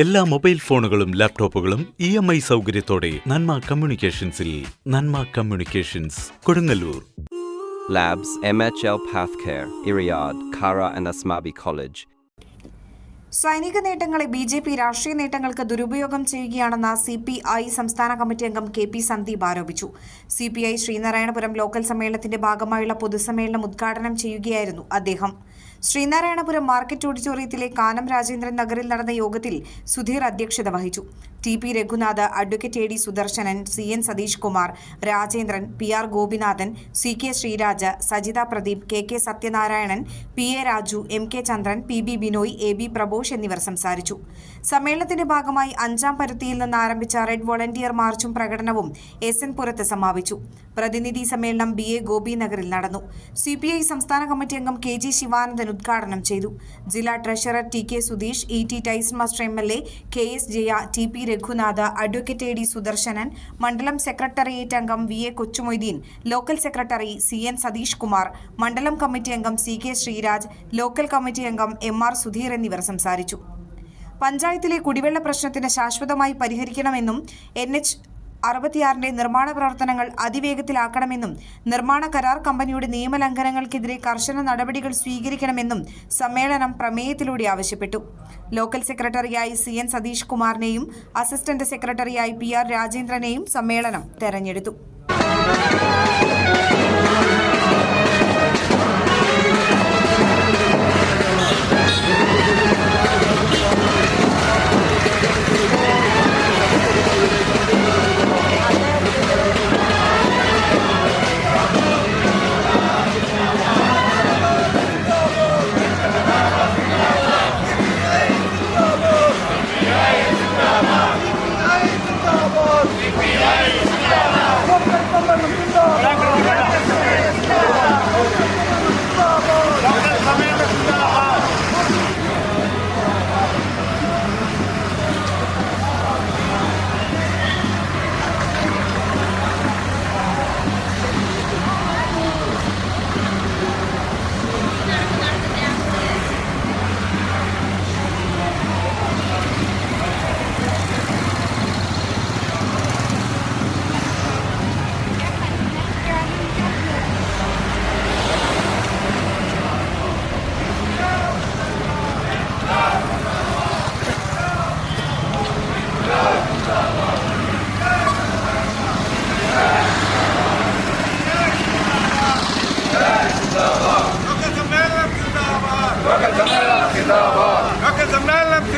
എല്ലാ മൊബൈൽ ഫോണുകളും ലാപ്ടോപ്പുകളും ഇ എം ഐ സൗകര്യത്തോടെ Nanma കമ്മ്യൂണിക്കേഷൻസിൽ Nanma communications Kodungallur. Labs M H and Asmabi college സൈനിക നേട്ടങ്ങളെ ബി ജെ പി രാഷ്ട്രീയ നേട്ടങ്ങൾക്ക് ദുരുപയോഗം ചെയ്യുകയാണെന്ന് സി പി ഐ സംസ്ഥാന കമ്മിറ്റി അംഗം കെ പി സന്ദീപ് ആരോപിച്ചു. C P I Sreenarayanapuram local സമ്മേളനത്തിന്റെ ഭാഗമായുള്ള പൊതുസമ്മേളനം ഉദ്ഘാടനം ചെയ്യുകയായിരുന്നു അദ്ദേഹം. ശ്രീനാരായണപുരം മാർക്കറ്റ് ഓഡിറ്റോറിയത്തിലെ കാനം രാജേന്ദ്രൻ നഗറിൽ നടന്ന യോഗത്തിൽ സുധീർ അധ്യക്ഷത വഹിച്ചു. T P Raghunath advocate A D Sudarshanan C N Satheesh Kumar Rajendran P R Gopinathan C K Sreeraj Sajitha Pradeep K K Sathyanarayanan P A Raju M K Chandran P B Binoy A B Prabosh എന്നിവർ സംസാരിച്ചു. സമ്മേളനത്തിന്റെ ഭാഗമായി അഞ്ചാം പരുത്തിയിൽ നിന്ന് ആരംഭിച്ച red volunteer മാർച്ചും പ്രകടനവും S N പുരത്ത് സമാപിച്ചു. പ്രതിനിധി സമ്മേളനം ബി എ ഗോപി നഗറിൽ നടന്നു. സി സംസ്ഥാന കമ്മിറ്റി അംഗം കെ ജി ശിവാനന്ദൻ ഉദ്ഘാടനം ചെയ്തു. ജില്ലാ treasurer T K Sudheesh E T Tyson master M L A K S Jaya T P Raghunath advocate A D Sudarshanan മണ്ഡലം സെക്രട്ടേറിയറ്റ് അംഗം V A Kochumoideen local secretary C N Satheesh Kumar മണ്ഡലം committee അംഗം C K Sreeraj local committee അംഗം M R Sudheer എന്നിവർ സംസാരിച്ചു. പഞ്ചായത്തിലെ കുടിവെള്ള പ്രശ്നത്തിന് ശാശ്വതമായി പരിഹരിക്കണമെന്നും എൻ എച്ച് അറുപത്തിയാറിന്റെ നിർമ്മാണ പ്രവർത്തനങ്ങൾ അതിവേഗത്തിലാക്കണമെന്നും നിർമ്മാണ കരാർ കമ്പനിയുടെ നിയമലംഘനങ്ങൾക്കെതിരെ കർശന നടപടികൾ സ്വീകരിക്കണമെന്നും സമ്മേളനം പ്രമേയത്തിലൂടെ ആവശ്യപ്പെട്ടു. ലോക്കൽ സെക്രട്ടറിയായി സി എൻ സതീഷ് കുമാറിനെയും അസിസ്റ്റന്റ് സെക്രട്ടറിയായി പി ആർ രാജേന്ദ്രനെയും സമ്മേളനം തെരഞ്ഞെടുത്തു. ലോക്കൽ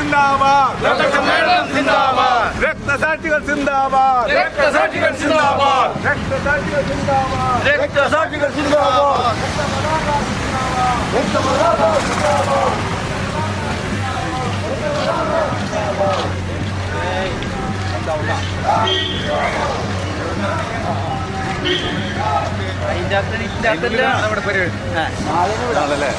സിന്ദാബാദ് സമ്മേളനം സിന്ദാബാദ് രക്തസാക്ഷികൾ സിന്ദാബാദ് രക്തസാക്ഷികൾ സിന്ദാബാദ് രക്തസാക്ഷികൾ സിന്ദാബാദ് രക്തസാക്ഷികൾ സിന്ദാബാദ് നമ്മുടെ പരിപാടി ആണല്ലേ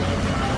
Bye.